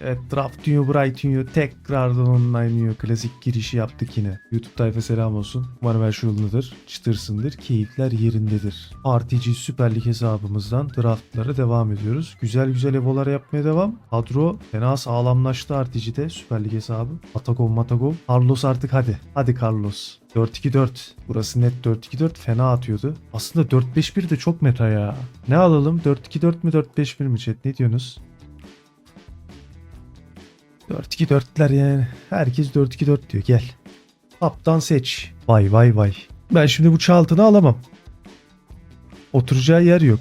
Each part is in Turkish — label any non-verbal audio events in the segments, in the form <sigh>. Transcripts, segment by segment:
Evet Draftünyo Brightunyo tekrardan online'ıyor. Klasik girişi yaptık yine. YouTube tayfa selam olsun. Umarım her şey yolundadır. Çıtırsındır. Keyifler yerindedir. RTG Süper Lig hesabımızdan draftlara devam ediyoruz. Güzel güzel evolar yapmaya devam. Kadro fena sağlamlaştı RTG'de Süper Lig hesabı. Atagov Matagov. Carlos artık hadi. Hadi Carlos. 4-2-4. Burası net 4-2-4 fena atıyordu. Aslında 4-5-1 de çok meta ya. Ne alalım? 4-2-4 mü 4-5-1 mi chat? Ne diyorsunuz? 4-2-4'ler yani. Herkes 4-2-4 diyor. Gel. Kaptan seç. Vay vay vay. Ben şimdi bu altına alamam. Oturacağı yer yok.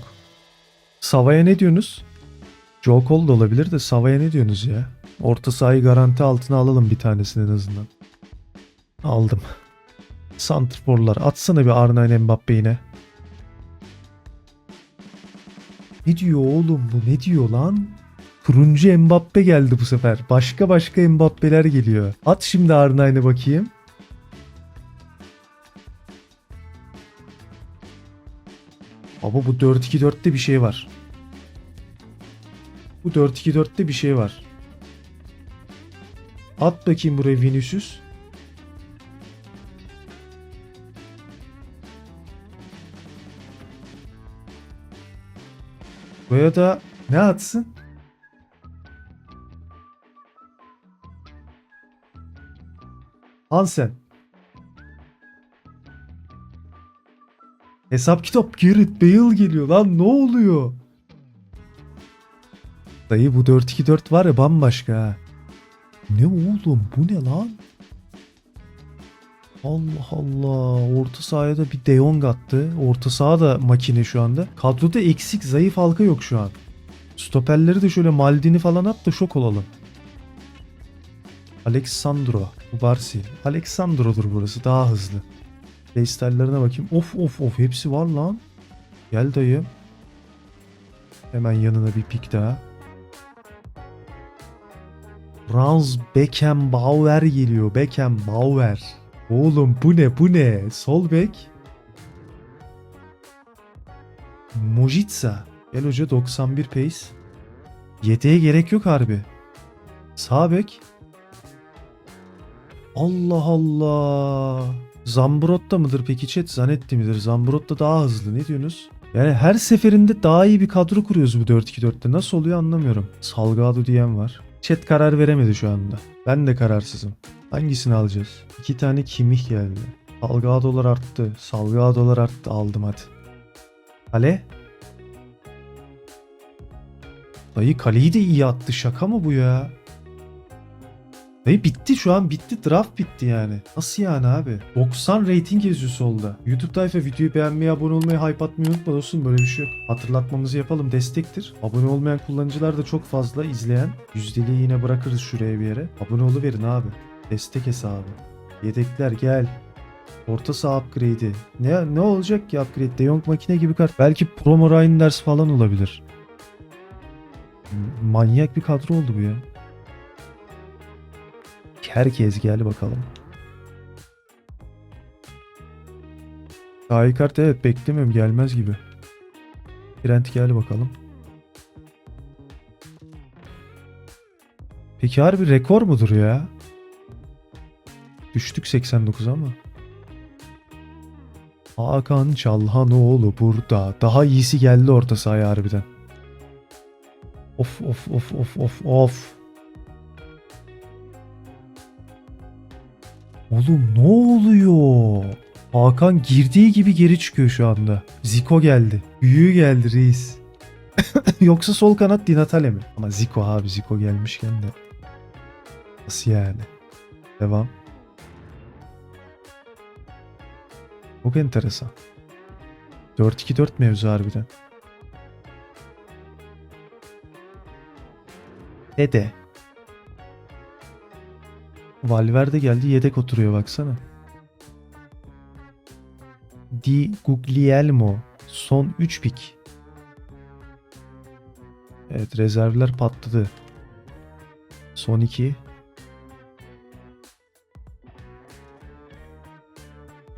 Sava'ya ne diyorsunuz? Joe Cole da olabilir de Sava'ya ne diyorsunuz ya? Orta sahayı garanti altına alalım bir tanesini en azından. Aldım. Santrforlar. Atsana bir Arnayne Mbappe yine. Ne diyor oğlum bu? Ne diyor lan? Turuncu Mbappe geldi bu sefer. Başka başka Mbappe'ler geliyor. At şimdi Arnayne bakayım. Baba bu 4-2-4'te bir şey var. Bu 4-2-4'te bir şey var. At bakayım buraya Vinicius. Buraya da ne atsın? Hansen. Hesap kitap Gareth Bale geliyor lan ne oluyor? Dayı bu 4-2-4 var ya bambaşka. Ne oğlum bu ne lan? Allah Allah. Orta sahaya da bir De Jong attı. Orta saha da makine şu anda. Kadroda eksik zayıf halka yok şu an. Stoperleri de şöyle Maldini falan at da şok olalım. Alexandro. Ubarsi. Alexandro'dur burası daha hızlı. Playstyle'larına bakayım. Of of of hepsi var lan. Gel dayı. Hemen yanına bir pik daha. Franz Beckenbauer geliyor. Beckenbauer. Oğlum bu ne bu ne? Sol bek. Mojitsa. Gel hoca 91 pace. Yeteğe gerek yok harbi. Sağ bek. Allah Allah. Zambrotta mıdır peki chat? Zanetti midir? Zambrotta daha hızlı. Ne diyorsunuz? Yani her seferinde daha iyi bir kadro kuruyoruz bu 4-2-4'te. Nasıl oluyor anlamıyorum. Salgado diyen var. Chat karar veremedi şu anda. Ben de kararsızım. Hangisini alacağız? İki tane kimih geldi. Salgadolar arttı. Salgadolar arttı. Aldım hadi. Kale? Dayı kaleyi de iyi attı. Şaka mı bu ya? Dayı bitti şu an bitti. Draft bitti yani. Nasıl yani abi? 90 rating yazıyor solda. YouTube tayfa videoyu beğenmeyi, abone olmayı, hype atmayı unutma dostum. Böyle bir şey yok. Hatırlatmamızı yapalım. Destektir. Abone olmayan kullanıcılar da çok fazla izleyen. Yüzdeliği yine bırakırız şuraya bir yere. Abone oluverin abi. Destek hesabı. Yedekler gel. Orta saha upgrade'i. Ne, ne olacak ki upgrade? De Jong makine gibi kart. Belki Promo Reinders falan olabilir. Manyak bir kadro oldu bu ya. Herkes gel bakalım. Kart evet beklemiyorum gelmez gibi. Trent gel bakalım. Peki harbi rekor mudur ya? Düştük 89 ama. Hakan Çalhanoğlu burada. Daha iyisi geldi orta sahaya harbiden. Of of of of of of. Oğlum ne oluyor? Hakan girdiği gibi geri çıkıyor şu anda. Zico geldi. Büyüğü geldi reis. <laughs> Yoksa sol kanat Di Natale mi? Ama Zico abi Zico gelmişken de. Nasıl yani? Devam. Çok enteresan. 4-2-4 mevzu harbiden. Dede. Valverde geldi yedek oturuyor baksana. Di Guglielmo son 3 pik. Evet rezervler patladı. Son 2.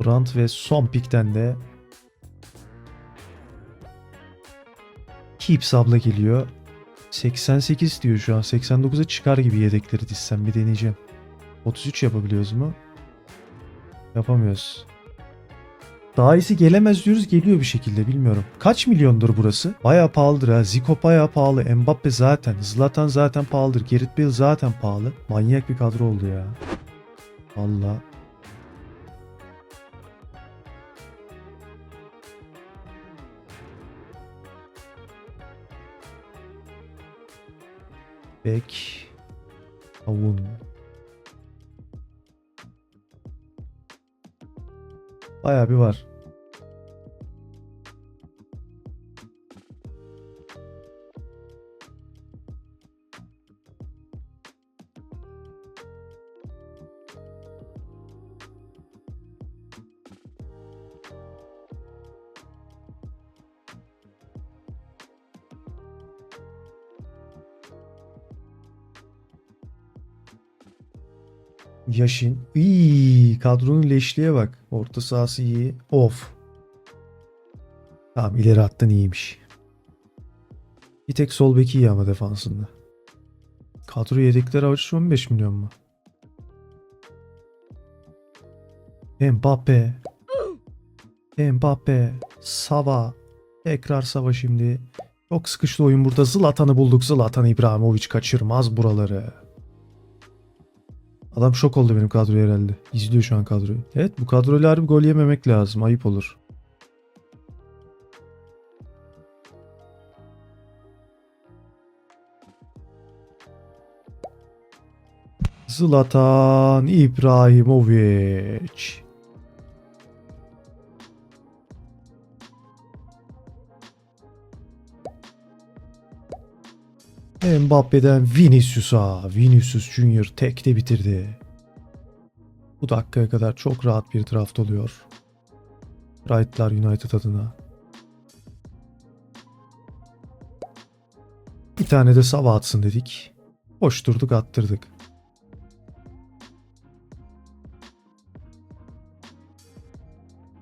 Brandt ve son pikten de Keeps abla geliyor. 88 diyor şu an. 89'a çıkar gibi yedekleri dizsem bir deneyeceğim. 33 yapabiliyoruz mu? Yapamıyoruz. Daha iyisi gelemez diyoruz geliyor bir şekilde bilmiyorum. Kaç milyondur burası? Baya pahalıdır ha. Zico baya pahalı. Mbappe zaten. Zlatan zaten pahalıdır. Gerrit Bale zaten pahalı. Manyak bir kadro oldu ya. Valla. Bek. Avun. Bayağı bir var. Yaşin. İyi, kadronun leşliğe bak. Orta sahası iyi. Of. Tamam ileri attın iyiymiş. Bir tek sol beki iyi ama defansında. Kadro yedekleri avuç 15 milyon mu? Mbappe. Mbappe. Sava. Tekrar Sava şimdi. Çok sıkıştı oyun burada. Zlatan'ı bulduk. Zlatan İbrahimovic kaçırmaz buraları. Adam şok oldu benim kadroya herhalde. İzliyor şu an kadroyu. Evet bu kadroyla harbi gol yememek lazım. Ayıp olur. Zlatan İbrahimovic. Mbappe'den Vinicius'a. Vinicius Junior tekte bitirdi. Bu dakikaya kadar çok rahat bir draft oluyor. Wright'lar United adına. Bir tane de Sava atsın dedik. Hoş durduk attırdık.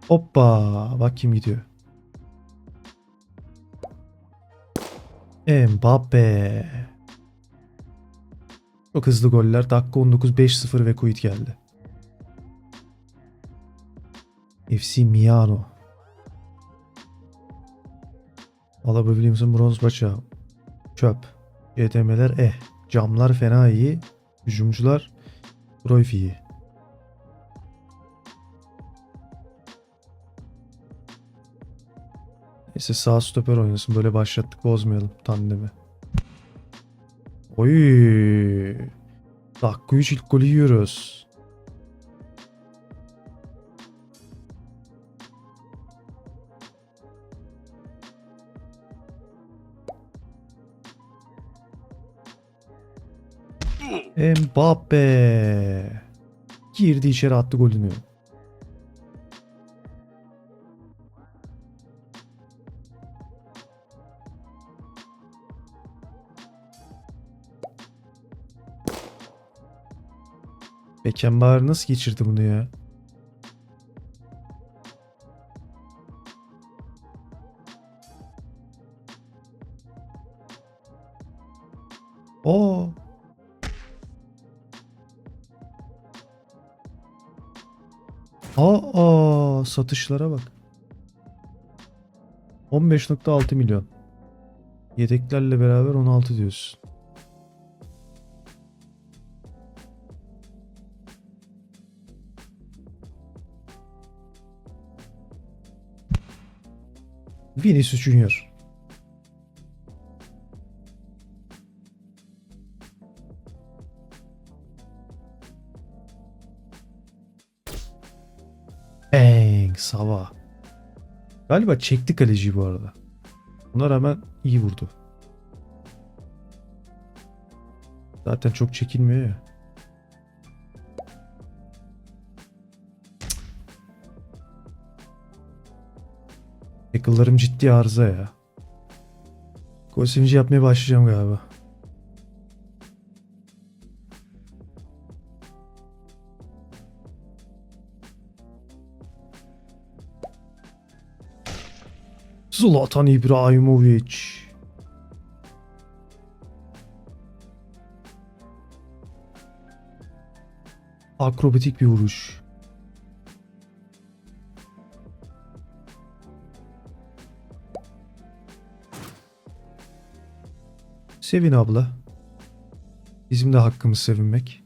Hoppa bak kim gidiyor. Mbappe. Çok hızlı goller. Dakika 19 5-0 ve Kuit geldi. FC Milano. Alaba Williamson bronz baça. Çöp. YTM'ler eh. Camlar fena iyi. Hücumcular Cruyff iyi. Neyse sağ stoper oynasın. Böyle başlattık bozmayalım tandemi. Oy. Dakika 3 ilk golü yiyoruz. Mbappe. Girdi içeri attı golünü. Beckenbauer nasıl geçirdi bunu ya? Oo. Aa, satışlara bak. 15.6 milyon. Yedeklerle beraber 16 diyorsun. Vinicius Junior. Bang Sava. Galiba çekti kaleciyi bu arada. Buna rağmen iyi vurdu. Zaten çok çekilmiyor ya. Akıllarım ciddi arıza ya. Gol yapmaya başlayacağım galiba. Zlatan İbrahimovic. Akrobatik bir vuruş. Sevin abla. Bizim de hakkımız sevinmek.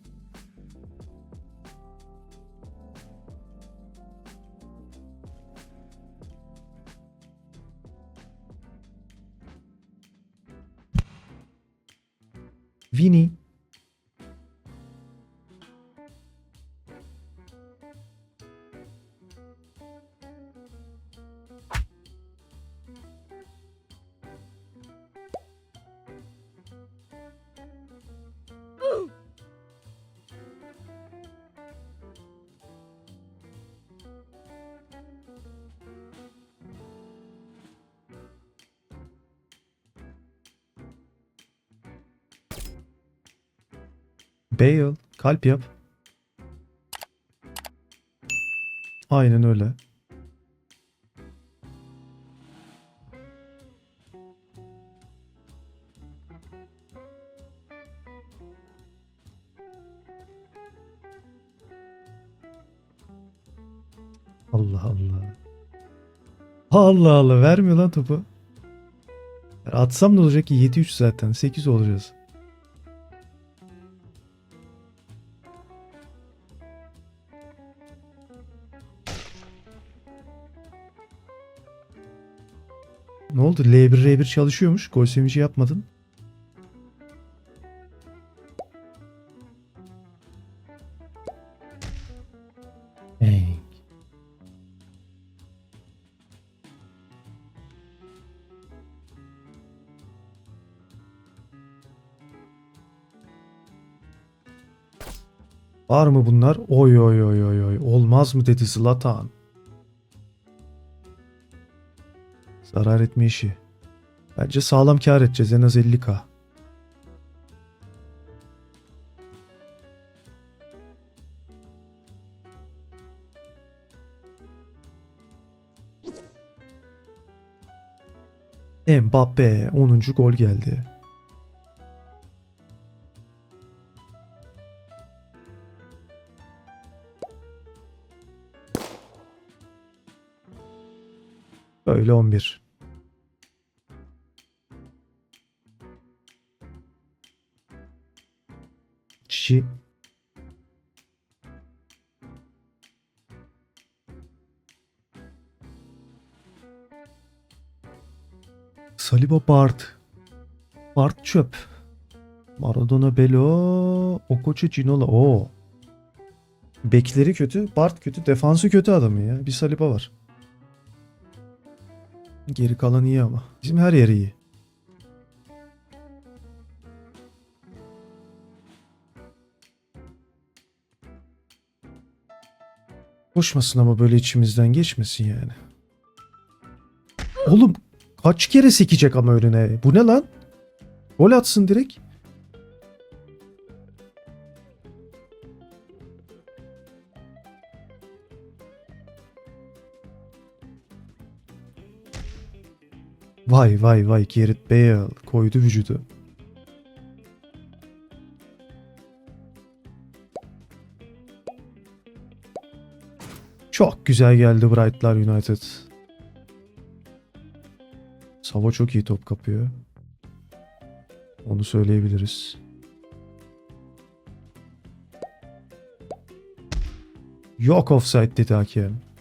Bale, kalp yap. Aynen öyle. Allah Allah. Allah Allah vermiyor lan topu. Atsam ne olacak ki 7-3 zaten 8 olacağız. Oldu? L1 R1 çalışıyormuş. Gol sevinci yapmadın. Hey. Var mı bunlar? Oy oy oy oy oy. Olmaz mı dedi Zlatan. Zarar etme işi. Bence sağlam kar edeceğiz en az 50k. Mbappe 10. gol geldi. Böyle 11. Çiçi. Saliba Bart. Bart çöp. Maradona Belo. Okocha Cinola. Oo. Bekleri kötü. Bart kötü. Defansı kötü adamı ya. Bir Saliba var. Geri kalan iyi ama. Bizim her yer iyi. Koşmasın ama böyle içimizden geçmesin yani. Oğlum kaç kere sekecek ama önüne? Bu ne lan? Gol atsın direkt. Vay vay vay Gareth Bale koydu vücudu. Çok güzel geldi Brightlar United. Sava çok iyi top kapıyor. Onu söyleyebiliriz. Yok offside dedi hakem.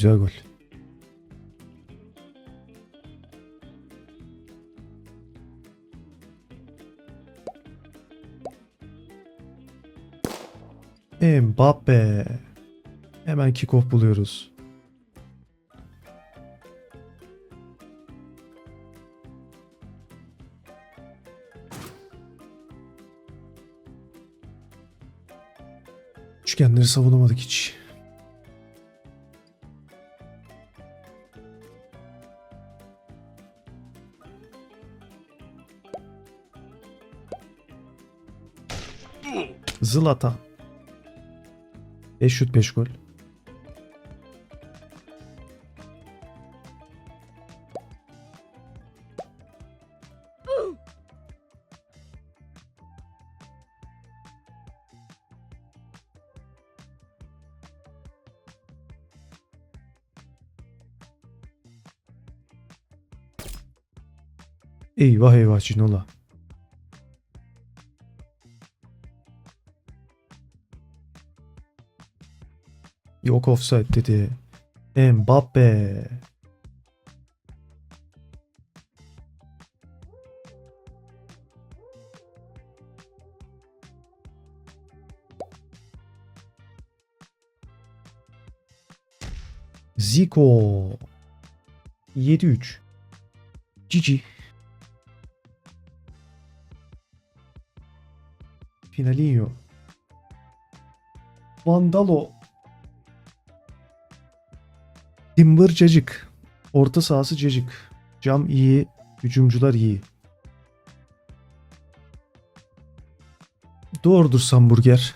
Güzel gol. Mbappe. Hemen kickoff buluyoruz. Üçgenleri savunamadık hiç. Zlatan. 5 şut 5 gol. Eyvah eyvah Cinola. Yok offside dedi. Mbappe. Zico. 7-3. Cici. Finalinho. Vandalo. Timber cacık. Orta sahası cacık. Cam iyi. Hücumcular iyi. Doğrudur Samburger.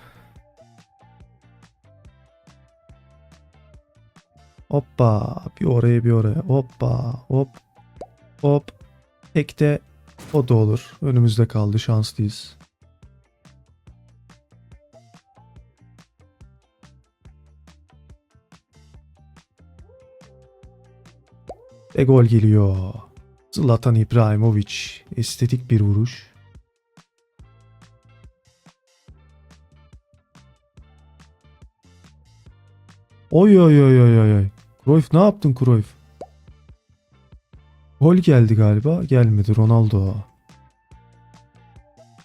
Hoppa. Bir oraya bir oraya. Hoppa. Hop. Hop. Tekte o da olur. Önümüzde kaldı. Şanslıyız. Ve gol geliyor. Zlatan İbrahimovic. Estetik bir vuruş. Oy oy oy oy oy oy. Cruyff ne yaptın Cruyff? Gol geldi galiba. Gelmedi Ronaldo.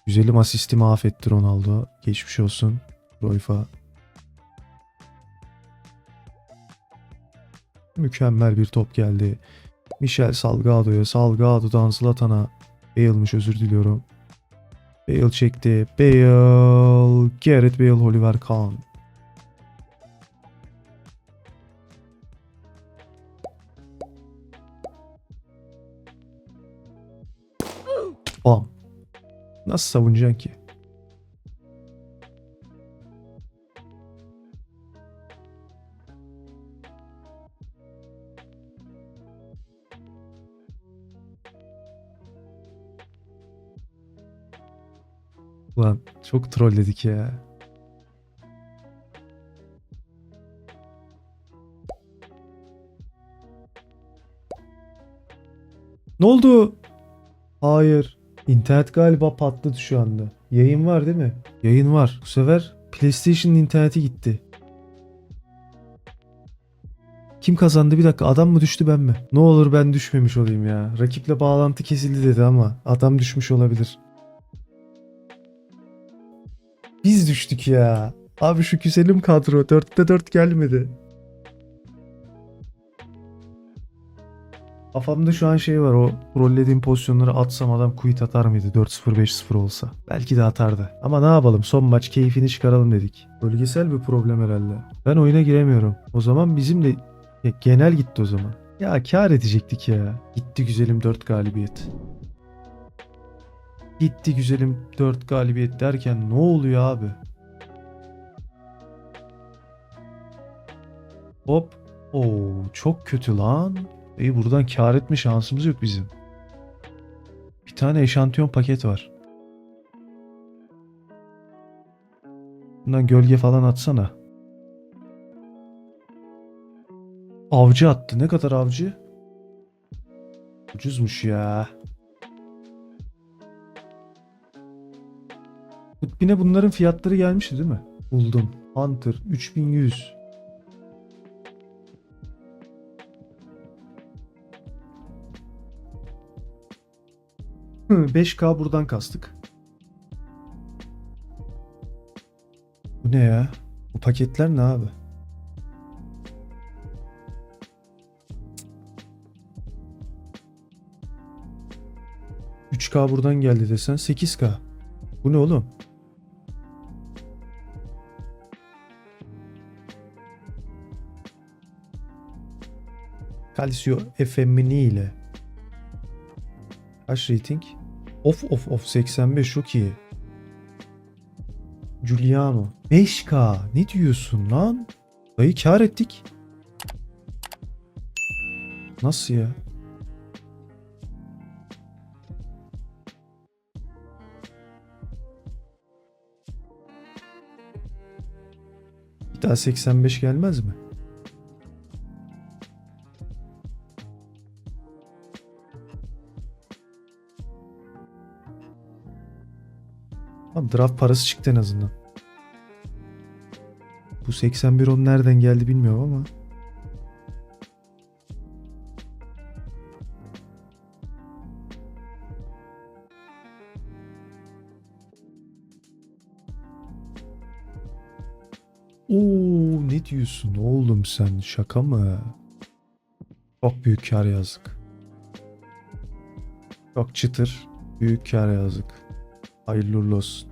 Güzelim asistimi affetti Ronaldo. Geçmiş olsun Cruyff'a. Mükemmel bir top geldi. Michel Salgado'ya, Salgado'dan Zlatan'a. Bale'mış özür diliyorum. Bale çekti. Bale. Gareth Bale, Oliver Kahn. Bam. Nasıl savunacaksın ki? Çok trolledik ya. Ne oldu? Hayır. İnternet galiba patladı şu anda. Yayın var değil mi? Yayın var. Bu sefer PlayStation'ın interneti gitti. Kim kazandı? Bir dakika adam mı düştü ben mi? Ne olur ben düşmemiş olayım ya. Rakiple bağlantı kesildi dedi ama adam düşmüş olabilir. Biz düştük ya. Abi şu güzelim kadro 4'te 4 gelmedi. Kafamda şu an şey var o rollediğim pozisyonları atsam adam quit atar mıydı 4-0 5-0 olsa. Belki de atardı. Ama ne yapalım son maç keyfini çıkaralım dedik. Bölgesel bir problem herhalde. Ben oyuna giremiyorum. O zaman bizim de Ya genel gitti o zaman. Ya kar edecektik ya. Gitti güzelim 4 galibiyet. Gitti güzelim 4 galibiyet derken ne oluyor abi? Hop. Oo çok kötü lan. İyi buradan kar etme şansımız yok bizim. Bir tane eşantiyon paket var. Bundan gölge falan atsana. Avcı attı. Ne kadar avcı? Ucuzmuş ya. Kutbine bunların fiyatları gelmişti değil mi? Buldum. Hunter 3100. Hı, 5K buradan kastık. Bu ne ya? Bu paketler ne abi? ...3K buradan geldi desen 8K. Bu ne oğlum? Calcio Effemini ile. Kaç rating? Of of of 85 çok iyi. Giuliano. 5K. Ne diyorsun lan? Dayı kar ettik. Nasıl ya? Bir daha 85 gelmez mi? Draft parası çıktı en azından. Bu 81 on nereden geldi bilmiyorum ama. Oo ne diyorsun oğlum sen şaka mı? Çok büyük kar yazdık. Çok çıtır büyük kar yazdık. Hayırlı olsun.